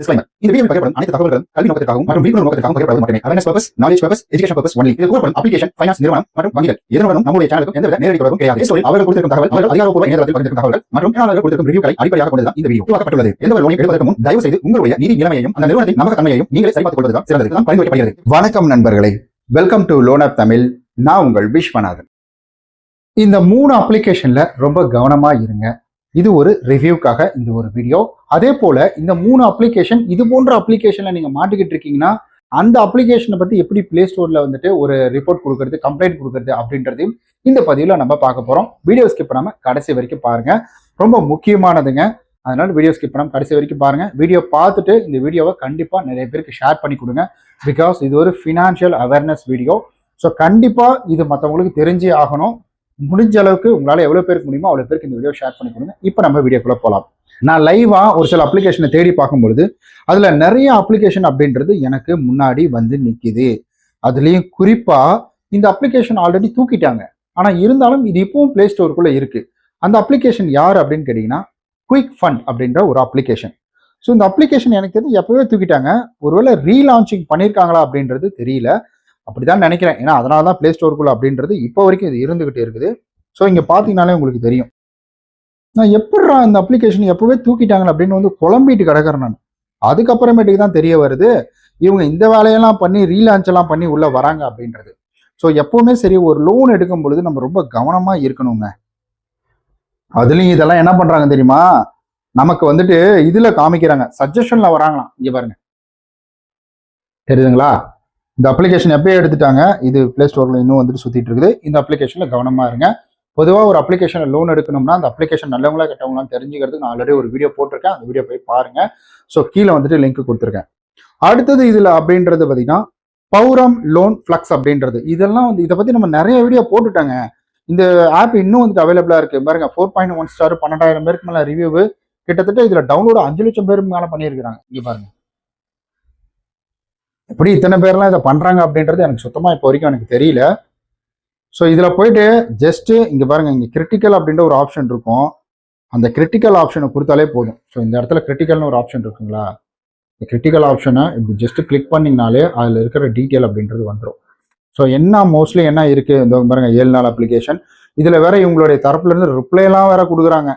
Disclaimer. இந்த பகிரப்படும் அனைத்து தகவல்களும் கல்வி நோக்கத்திற்காகவும் மற்றும் விழிப்புணர்வு நோக்கத்திற்காகவும் மட்டுமே. Awareness purpose knowledge purpose education purpose only இது கூறப்படும் அப்ளிகேஷன் ஃபைனான்ஸ் நிறுவனம் மற்றும் வங்கிகள். நம்முடைய எந்தவித நேரடி தொடர்பும் கிடையாது. அவர்கள் கொடுத்திருக்கும் தகவல் அவர்கள் அதிகாரப்பூர்வ இணையதளத்தில் பகிர்ந்திருக்கும் மற்றும் கொடுத்திருக்கும் ரிவ்யூக்களை அடிப்படையாக இந்த வீடியோ உருவாக்கப்பட்டுள்ளது. எந்த ஒரு லோனை எடுப்பதற்கு முன் தயவு செய்து உங்களுடைய நிதி நிலைமையையும் அந்த நிறுவனத்தின் நம்பகத்தன்மையையும் நீங்களே சரிபார்த்துக் கொள்வதுதான் சிறந்தது. தான் பரிந்துரைக்கப்படுகிறது வணக்கம் நண்பர்களே. Welcome to loan app Tamil நான் உங்கள் விஸ்வநாதன். இந்த மூணு அப்ளிகேஷன்ல ரொம்ப கவனமா இருங்க. இது ஒரு ரிவ்யூக்காக இந்த ஒரு வீடியோ அதே போல இந்த மூணு அப்ளிகேஷன் இது போன்ற அப்ளிகேஷன்ல நீங்க மாட்டிக்கிட்டு இருக்கீங்கன்னா அந்த அப்ளிகேஷனை பத்தி எப்படி பிளே ஸ்டோர்ல வந்துட்டு ஒரு ரிப்போர்ட் கொடுக்கறது கம்ப்ளைண்ட் கொடுக்கறது அப்படின்றதையும் இந்த பதிவுல நம்ம பார்க்க போறோம். வீடியோ ஸ்கிப் பண்ணாம கடைசி வரைக்கும் பாருங்க. ரொம்ப முக்கியமானதுங்க. அதனால வீடியோ ஸ்கிப் பண்ணாம கடைசி வரைக்கும் பாருங்க. வீடியோ பார்த்துட்டு இந்த வீடியோவை கண்டிப்பா நிறைய பேருக்கு ஷேர் பண்ணி கொடுங்க. பிகாஸ் இது ஒரு ஃபினான்ஷியல் அவேர்னஸ் வீடியோ ஸோ கண்டிப்பாக இது மற்றவங்களுக்கு தெரிஞ்சே ஆகணும். முடிஞ்ச அளவுக்கு உங்களால் எவ்வளோ பேருக்கு முடியுமோ அவ்வளோ பேருக்கு இந்த வீடியோ ஷேர் பண்ணி கொடுங்க. இப்போ நம்ம வீடியோக்குள்ளே போகலாம் நான் லைவாக ஒரு சில அப்ளிகேஷனை தேடி பார்க்கும்பொழுது அதில் நிறைய அப்ளிகேஷன் அப்படின்றது எனக்கு முன்னாடி வந்து நிற்கிது அதுலேயும் குறிப்பாக இந்த அப்ளிகேஷன் ஆல்ரெடி தூக்கிட்டாங்க. ஆனால் இருந்தாலும் இது இப்போவும் ப்ளே ஸ்டோருக்குள்ளே இருக்குது அந்த அப்ளிகேஷன் யார் அப்படின்னு கேட்டிங்கன்னா குயிக் ஃபண்ட் அப்படின்ற ஒரு அப்ளிகேஷன் ஸோ இந்த அப்ளிகேஷன் எனக்கு தெரிஞ்சு எப்போவே தூக்கிட்டாங்க. ஒருவேளை ரீலான்ச்சிங் பண்ணியிருக்காங்களா அப்படின்றது தெரியல. அப்படிதான் நினைக்கிறேன். ஏன்னா அதனால தான் ப்ளே ஸ்டோருக்குள்ள அப்படின்றது இப்போ வரைக்கும் இது இருந்துகிட்டு இருக்குது. ஸோ இங்கே பார்த்தீங்கனாலே உங்களுக்கு தெரியும். நான் எப்படா இந்த அப்ளிகேஷன் எப்போவே தூக்கிட்டாங்க அப்படின்னு வந்து குழம்பிட்டு கிடக்கிறேன் நான். அதுக்கப்புறமேட்டுக்கு தான் தெரிய வருது இவங்க இந்த வேலையெல்லாம் பண்ணி ரீலான்ச் எல்லாம் பண்ணி உள்ள வராங்க அப்படின்றது. ஸோ எப்பவுமே சரி ஒரு லோன் எடுக்கும் பொழுது நம்ம ரொம்ப கவனமா இருக்கணுங்க. அதுலயும் இதெல்லாம் என்ன பண்றாங்க தெரியுமா? நமக்கு வந்துட்டு இதுல காமிக்கிறாங்க. சஜஷன்ல வராங்களாம். இங்க பாருங்க. தெரியுதுங்களா? இந்த அப்ளிகேஷன் எப்பயே எடுத்துட்டாங்க இது பிளே ஸ்டோர்ல இன்னும் வந்துட்டு சுத்திட்டு இருக்குது. இந்த அப்ளிகேஷன்ல கவனமா இருங்க. பொதுவாக ஒரு அப்ளிகேஷனில் லோன் எடுக்கணும்னா அந்த அப்ளிகேஷன் நல்லவங்களா கெட்டவங்களாம் தெரிஞ்சுக்கிறதுக்கு நான் ஆல்ரெடி ஒரு வீடியோ போட்டிருக்கேன். அந்த வீடியோ போய் பாருங்க. ஸோ கீழே வந்துட்டு லிங்க் கொடுத்துருக்கேன். அடுத்தது இதுல அப்படின்றது பார்த்தீங்கன்னா பௌரம் லோன் ஃப்ளக்ஸ் அப்படின்றது. இதெல்லாம் வந்து இதை பத்தி நம்ம நிறைய வீடியோ போட்டுட்டாங்க. இந்த ஆப் இன்னும் வந்துட்டு அவைலபிளா இருக்கு. பாருங்க ஃபோர் பாயிண்ட் ஒன் ஸ்டார் பன்னெண்டாயிரம் பேருக்கு மேல ரிவ்யூ கிட்டத்தட்ட இதுல டவுன்லோட் அஞ்சு லட்சம் பேருக்கு மேல பண்ணியிருக்கிறாங்க. இங்க பாருங்க. எப்படி இத்தனை பேர்லாம் இதை பண்ணுறாங்க அப்படின்றது எனக்கு சுத்தமாக இப்போ வரைக்கும் எனக்கு தெரியல. ஸோ இதில் போயிட்டு ஜஸ்ட்டு இங்கே பாருங்க இங்கே கிரிட்டிக்கல் அப்படின்ற ஒரு ஆப்ஷன் இருக்கும். அந்த கிரிட்டிக்கல் ஆப்ஷனை கொடுத்தாலே போதும். ஸோ இந்த இடத்துல கிரிட்டிக்கல்னு ஒரு ஆப்ஷன் இருக்குங்களா? இந்த கிரிட்டிக்கல் ஆப்ஷனை இப்படி ஜஸ்ட் கிளிக் பண்ணிங்கனாலே அதில் இருக்கிற டீட்டெயில் அப்படின்றது வந்துடும் ஸோ என்ன மோஸ்ட்லி என்ன இருக்குது இந்த பாருங்கள் ஏழு நாள் அப்ளிகேஷன் இதில் வேற இவங்களுடைய தரப்புலேருந்து ரிப்ளைலாம் வேற கொடுக்குறாங்க.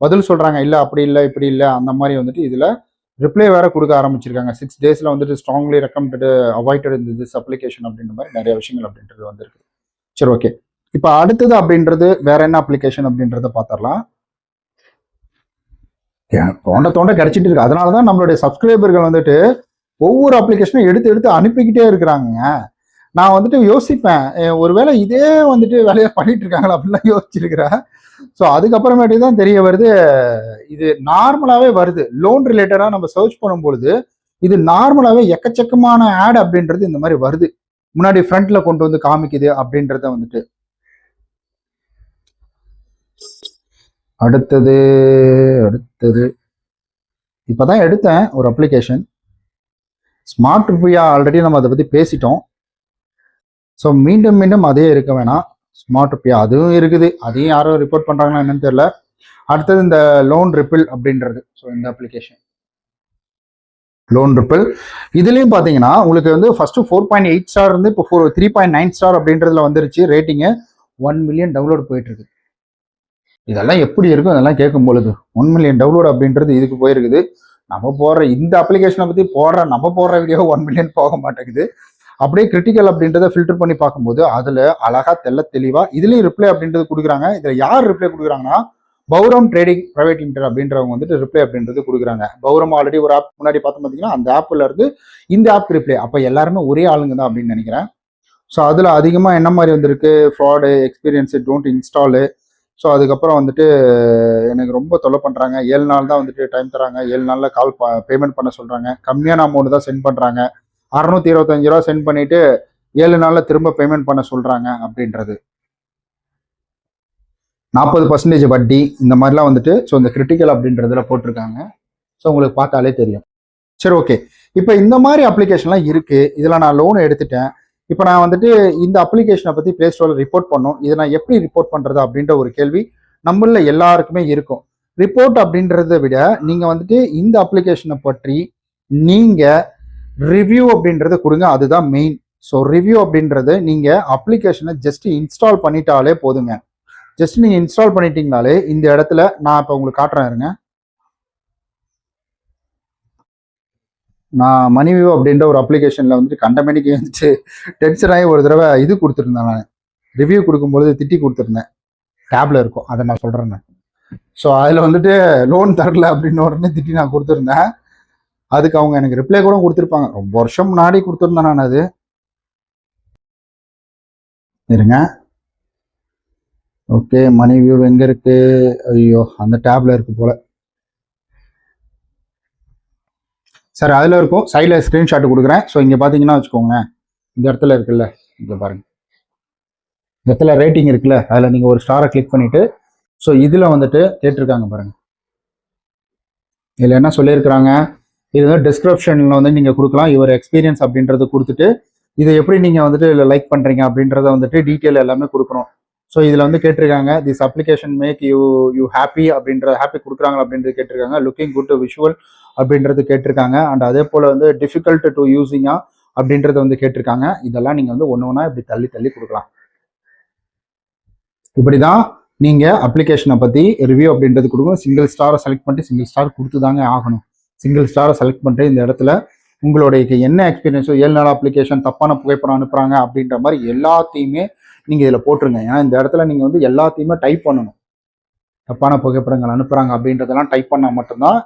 பதில் சொல்கிறாங்க இல்லை அப்படி இல்லை இப்படி இல்லை அந்த மாதிரி வந்துட்டு இதில் ரிப்ளை வேற கொடுக்க ஆரம்பிச்சிருக்காங்க. சிக்ஸ் டேஸ்ல வந்துட்டு ஸ்ட்ராங்லி ரெக்கமெண்டட் அவாய்டட் இந்த திஸ் அப்ளிகேஷன் அப்படின்ற மாதிரி நிறைய விஷயங்கள் அப்படின்றது வந்திருக்கு. சரி ஓகே இப்போ அடுத்தது அப்படின்றது வேற என்ன அப்ளிகேஷன் அப்படின்றத பார்த்துடலாம் தோண்ட தோண்ட கிடைச்சிட்டு இருக்கு. அதனால தான் நம்மளுடைய சப்ஸ்கிரைபர்கள் வந்துட்டு ஒவ்வொரு அப்ளிகேஷனும் எடுத்து எடுத்து அனுப்பிக்கிட்டே இருக்கிறாங்க நான் வந்துட்டு யோசிப்பேன் ஒருவேளை இதே வந்துட்டு வேலையை பண்ணிட்டு இருக்காங்களா அப்படிலாம் யோசிச்சிருக்கிறேன். ஸோ அதுக்கப்புறமேட்டு தான் தெரிய வருது இது நார்மலாகவே வருது. லோன் ரிலேட்டடாக நம்ம சர்ச் பண்ணும்பொழுது இது நார்மலாகவே எக்கச்சக்கமான ஆட் அப்படின்றது இந்த மாதிரி வருது. முன்னாடி ஃப்ரண்ட்ல கொண்டு வந்து காமிக்குது அப்படின்றத வந்துட்டு. அடுத்தது அடுத்தது. இப்போதான் எடுத்தேன் ஒரு அப்ளிகேஷன் ஸ்மார்ட் ருபியா ஆல்ரெடி நம்ம அதை பத்தி பேசிட்டோம். ஸோ மீண்டும் மீண்டும் அதே இருக்க வேணாம். ஸ்மார்ட் ருபியா அதுவும் இருக்குது. அதையும் யாரும் ரிப்போர்ட் பண்ணுறாங்களா என்னன்னு தெரியல. அடுத்தது இந்த லோன் ரிப்பிள் அப்படின்றது. ஸோ இந்த அப்ளிகேஷன் லோன் ரிப்பிள் இதுலேயும் பார்த்தீங்கன்னா உங்களுக்கு வந்து first four point eight star இருந்து இப்போ four three point nine star அப்படின்றதுல வந்துருச்சு. ரேட்டிங்கு ஒன் மில்லியன் டவுன்லோட் போயிட்டு இருக்கு இதெல்லாம் எப்படி இருக்கும்? இதெல்லாம் கேட்கும் பொழுது. ஒன் மில்லியன் டவுன்லோட் அப்படின்றது இதுக்கு போயிருக்குது. நம்ம போடுற இந்த அப்ளிகேஷனை பற்றி போடுற நம்ம போடுற வீடியோ ஒன் மில்லியன் போக மாட்டேங்குது. அப்படியே கிரிட்டிக்கல் அப்படின்றத ஃபில்டர் பண்ணி பார்க்கும்போது அதில் அழகாக தெல்ல தெளிவாக இதுலேயும் ரிப்ளை அப்படின்றது கொடுக்குறாங்க. இதில் யார் ரிப்ளை கொடுக்குறாங்கன்னா பௌரம் ட்ரேடிங் ப்ரைவேட் லிமிடெட் அப்படின்றவங்க வந்துட்டு ரிப்ளை அப்படின்றது கொடுக்குறாங்க. பௌரம் ஆல்ரெடி ஒரு ஆப் முன்னாடி பார்த்தோம் பார்த்தீங்கன்னா அந்த ஆப்பில் இருந்து இந்த ஆப் ரிப்ளை அப்போ எல்லாருமே ஒரே ஆளுங்க தான் அப்படின்னு நினைக்கிறேன். ஸோ அதில் அதிகமாக என்ன மாதிரி வந்திருக்கு? Fraud experience don't install so அதுக்கப்புறம் வந்துட்டு எனக்கு ரொம்ப தொல்லை பண்ணுறாங்க ஏழு நாள் தான் வந்துட்டு டைம் தராங்க. ஏழு நாளில் கால் பேமெண்ட் பண்ண சொல்கிறாங்க கம்மியான அமௌண்ட் தான் சென்ட் பண்ணுறாங்க அறநூத்தி இருபத்தஞ்சு ரூபா சென்ட் பண்ணிட்டு ஏழு நாளில் திரும்ப பேமெண்ட் பண்ண சொல்கிறாங்க அப்படின்றது. நாற்பது பர்சன்டேஜ் வட்டி இந்த மாதிரிலாம் வந்துட்டு ஸோ இந்த கிரிட்டிக்கல் அப்படின்றதுல போட்டிருக்காங்க. ஸோ உங்களுக்கு பார்த்தாலே தெரியும். சரி ஓகே இப்போ இந்த மாதிரி அப்ளிகேஷன்லாம் இருக்கு. இதில் நான் லோன் எடுத்துட்டேன். இப்போ நான் வந்துட்டு இந்த அப்ளிகேஷனை பற்றி ப்ளே ஸ்டோரில் ரிப்போர்ட் பண்ணோம். இதை நான் எப்படி ரிப்போர்ட் பண்ணுறது அப்படின்ற ஒரு கேள்வி நம்மள எல்லாருக்குமே இருக்கும். ரிப்போர்ட் அப்படின்றத விட நீங்கள் வந்துட்டு இந்த அப்ளிகேஷனை பற்றி நீங்கள் ரிவ்யூ அப்படின்றத கொடுங்க. அதுதான் மெயின் ஸோ ரிவ்யூ அப்படின்றது நீங்கள் அப்ளிகேஷனை ஜஸ்ட் இன்ஸ்டால் பண்ணிட்டாலே போதுங்க. ஜஸ்ட் நீங்கள் இன்ஸ்டால் பண்ணிட்டீங்கனாலே இந்த இடத்துல நான் இப்போ உங்களுக்கு காட்டுறேன் இருங்க. நான் மணிவியூ அப்படின்ற ஒரு அப்ளிகேஷனில் வந்துட்டு கண்டமேனிக்கு வந்துட்டு டென்ஷன் ஆகி ஒரு தடவை இது கொடுத்துருந்தேன் நான். ரிவ்யூ கொடுக்கும்பொழுது திட்டி கொடுத்துருந்தேன். டேப்ல இருக்கும். அதை நான் சொல்கிறேன் ஸோ அதில் வந்துட்டு லோன் தரல அப்படின்னு உடனே திட்டி நான் கொடுத்துருந்தேன். அதுக்கு அவங்க எனக்கு ரிப்ளை கூட கொடுத்துருப்பாங்க. ரொம்ப வருஷம் முன்னாடி கொடுத்துருந்தேன் நான் அது. இருங்க. ஓகே மணி வியூ எங்க இருக்கு? ஐயோ அந்த டேப்ல இருக்கு போல. சார் அதில் இருக்கும். சைடில் ஸ்க்ரீன்ஷாட் கொடுக்குறேன். ஸோ இங்கே பார்த்தீங்கன்னா வச்சுக்கோங்க இந்த இடத்துல இருக்குல்ல. இங்கே பாருங்க. இந்த இடத்துல ரேட்டிங் இருக்குல்ல. அதில் நீங்கள் ஒரு ஸ்டாரை கிளிக் பண்ணிட்டு ஸோ இதில் வந்துட்டு கேட்டிருக்காங்க பாருங்க. இதில் என்ன சொல்லியிருக்கிறாங்க? இது வந்து டிஸ்கிரிப்ஷனில் வந்து நீங்கள் கொடுக்கலாம். இவர் எக்ஸ்பீரியன்ஸ் அப்படின்றத கொடுத்துட்டு இதை எப்படி நீங்கள் வந்துட்டு லைக் பண்ணுறீங்க அப்படின்றத வந்துட்டு டீட்டெயில் எல்லாமே கொடுக்கணும். ஸோ இதில் வந்து கேட்டிருக்காங்க this application make you you happy அப்படின்ற ஹாப்பி கொடுக்குறாங்க அப்படின்றது கேட்டிருக்காங்க. லுக்கிங் குட் விஷுவல் அப்படின்றது கேட்டிருக்காங்க. அண்ட் அதே போல் வந்து டிஃபிகல்ட் டு யூஸிங்காக அப்படின்றத வந்து கேட்டிருக்காங்க. இதெல்லாம் நீங்கள் வந்து ஒன்று ஒன்றா இப்படி தள்ளி தள்ளி கொடுக்கலாம். இப்படி தான் நீங்கள் அப்ளிகேஷனை பற்றி ரிவ்யூ அப்படின்றது கொடுக்கணும். சிங்கிள் ஸ்டாரை செலக்ட் பண்ணிட்டு சிங்கிள் ஸ்டார் கொடுத்து தாங்க ஆகணும். சிங்கிள் ஸ்டாரை செலக்ட் பண்ணிட்டு இந்த இடத்துல. உங்களுடைய என்ன எக்ஸ்பீரியன்ஸோ ஏழு நாள் அப்ளிகேஷன் தப்பான புகைப்படம் அனுப்புகிறாங்க அப்படின்ற மாதிரி எல்லாத்தையுமே நீங்கள் இதில் போட்டுருங்க. ஏன்னா இந்த இடத்துல நீங்கள் வந்து எல்லாத்தையுமே டைப் பண்ணணும். தப்பான புகைப்படங்கள் அனுப்புகிறாங்க அப்படின்றதெல்லாம் டைப் பண்ணால் மட்டும்தான்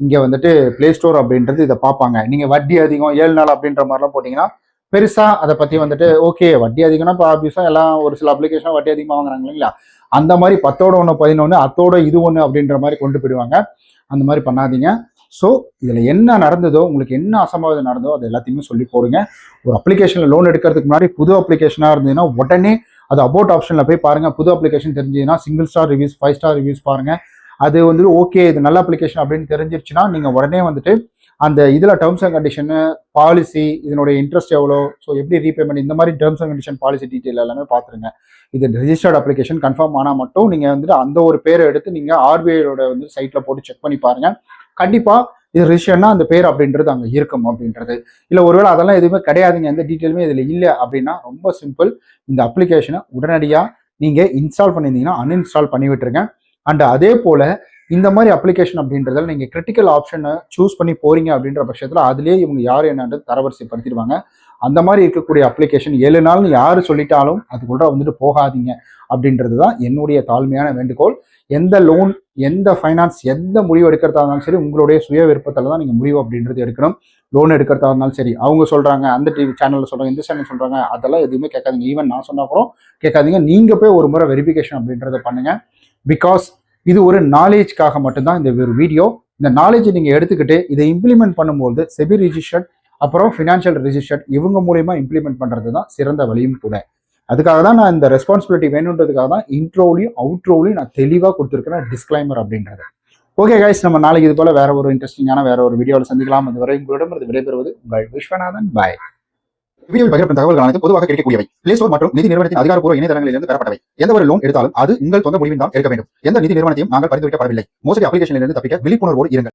இங்கே வந்துட்டு ப்ளே ஸ்டோர் அப்படின்றது இதை பார்ப்பாங்க. நீங்கள் வட்டி அதிகம் ஏழு நாள் அப்படின்ற மாதிரிலாம் போட்டிங்கன்னா பெருசாக அதை பற்றி வந்துட்டு ஓகே வட்டி அதிகம்னா இப்போ ஆப்வியஸாக எல்லாம் ஒரு சில அப்ளிகேஷனாக வட்டி அதிகமாக வாங்குறாங்க இல்லைங்களா? அந்த மாதிரி பத்தோட ஒன்று பதினொன்று அத்தோட இது ஒன்று அப்படின்ற மாதிரி கொண்டு போயிடுவாங்க. அந்த மாதிரி பண்ணாதீங்க. ஸோ இதில் என்ன நடந்ததோ உங்களுக்கு என்ன அசம்பாவிதம் நடந்ததோ அது எல்லாத்தையுமே சொல்லி போடுங்க. ஒரு அப்ளிகேஷனில் லோன் எடுக்கிறதுக்கு முன்னாடி புது அப்ளிகேஷனாக இருந்ததுன்னா உடனே அது அபோட் ஆப்ஷனில் போய் பாருங்கள் புது அப்ளிகேஷன் தெரிஞ்சதுன்னா single star reviews five star reviews பாருங்கள் அது வந்து ஓகே இது நல்ல அப்ளிகேஷன் அப்படின்னு தெரிஞ்சிருச்சுன்னா நீங்கள் உடனே வந்துட்டு அந்த இதில் டேர்ம்ஸ் அண்ட் கண்டிஷனு பாலிசி இதனுடைய இன்ட்ரெஸ்ட் எவ்வளோ ஸோ எப்படி ரீபேமெண்ட் இந்த மாதிரி terms and condition policy detail எல்லாமே பார்த்துருங்க இது ரெஜிஸ்டர்ட் அப்ளிகேஷன் கன்ஃபார்ம் ஆனால் மட்டும் நீங்கள் வந்துட்டு அந்த ஒரு பேரை எடுத்து நீங்கள் ஆர்பிஐயோட வந்து சைட்டில் போட்டு செக் பண்ணி பாருங்கள் கண்டிப்பாக இது ரிஜிஸ்டர்னா அந்த பேர் அப்படின்றது அங்கே இருக்கும் அப்படின்றது. இல்லை ஒருவேளை அதெல்லாம் எதுவுமே கிடையாதுங்க எந்த டீட்டெயிலுமே இதில் இல்லை அப்படின்னா ரொம்ப சிம்பிள் இந்த அப்ளிகேஷனை உடனடியாக நீங்கள் இன்ஸ்டால் பண்ணியிருந்தீங்கன்னா அன்இன்ஸ்டால் பண்ணி விட்டுருங்க. அண்ட் அதே போல் இந்த மாதிரி அப்ளிகேஷன் அப்படின்றதால நீங்கள் கிரிட்டிக்கல் ஆப்ஷனை சூஸ் பண்ணி போறீங்க அப்படின்ற பட்சத்தில் அதுலேயே இவங்க யார் என்னன்றது தரவரிசைப்படுத்திடுவாங்க. அந்த மாதிரி இருக்கக்கூடிய அப்ளிகேஷன் ஏழு நாள்னு யார் சொல்லிட்டாலும் அதுக்குள்ள வந்துட்டு போகாதீங்க. அப்படின்றது தான் என்னுடைய தாழ்மையான வேண்டுகோள். எந்த லோன் எந்த ஃபைனான்ஸ் எந்த முடிவு எடுக்கிறதா இருந்தாலும் சரி உங்களுடைய சுய விருப்பத்தில் தான் நீங்கள் முடிவு அப்படின்றது எடுக்கணும். லோன் எடுக்கிறதா இருந்தாலும் சரி அவங்க சொல்கிறாங்க அந்த டிவி சேனலில் சொல்கிறாங்க இந்த சேனல் சொல்கிறாங்க அதெல்லாம் எதுவுமே கேட்காதீங்க. ஈவன் நான் சொன்னா கூட கேட்காதீங்க. நீங்கள் போய் ஒரு முறை வெரிஃபிகேஷன் அப்படின்றத பண்ணுங்கள் பிகாஸ் இது ஒரு நாலேஜ்க்காக மட்டும்தான் இந்த ஒரு வீடியோ இந்த நாலேஜை நீங்கள் எடுத்துக்கிட்டு இதை இம்ப்ளிமெண்ட் பண்ணும்போது செபி ரிஜிஸ்டர்ட் அப்புறம் ஃபினான்ஷியல் ரிஜிஸ்டர்ட் இவங்க மூலியமா இம்ப்ளிமெண்ட் பண்ணுறது தான் சிறந்த வழியும் கூட. அதுக்காக தான் நான் இந்த ரெஸ்பான்சிபிலிட்டி வேணுன்றதுக்காக தான் இன்ட்ரோலையும் அவுட்ரோலையும் நான் தெளிவாக கொடுத்துருக்கிறேன் டிஸ்க்ளைமர் அப்படின்றது. ஓகே கைஸ் நம்ம நாளைக்கு இது போல வேற ஒரு இன்ட்ரெஸ்டிங்கான வேற ஒரு வீடியோவில் சந்திக்கலாம். அதுவரை உங்களிடம் விடைபெறுவது உங்கள் விஸ்வநாதன். பாய் வீடியோவில் பகிரப்படும் தகவல்கள் அனைத்து பொதுவாக கிடைக்கக்கூடியவை. பிளே ஸ்டோர் மற்றும் நிதி நிறுவனத்தின் அதிகாரப்பூர்வ இணையதளங்களிலிருந்து பெறப்பட்டவை. எந்த ஒரு லோன் எடுத்தாலும் அது உங்கள் சொந்த முடிவின் தான் எடுக்க வேண்டும். எந்த நிதி நிறுவனத்தையும் நாங்கள் பரிந்துரைக்கப்படவில்லை. மோசடி அப்ளிகேஷனிலிருந்து தப்பிக்க விழிப்புணர்வோடு இருங்கள்.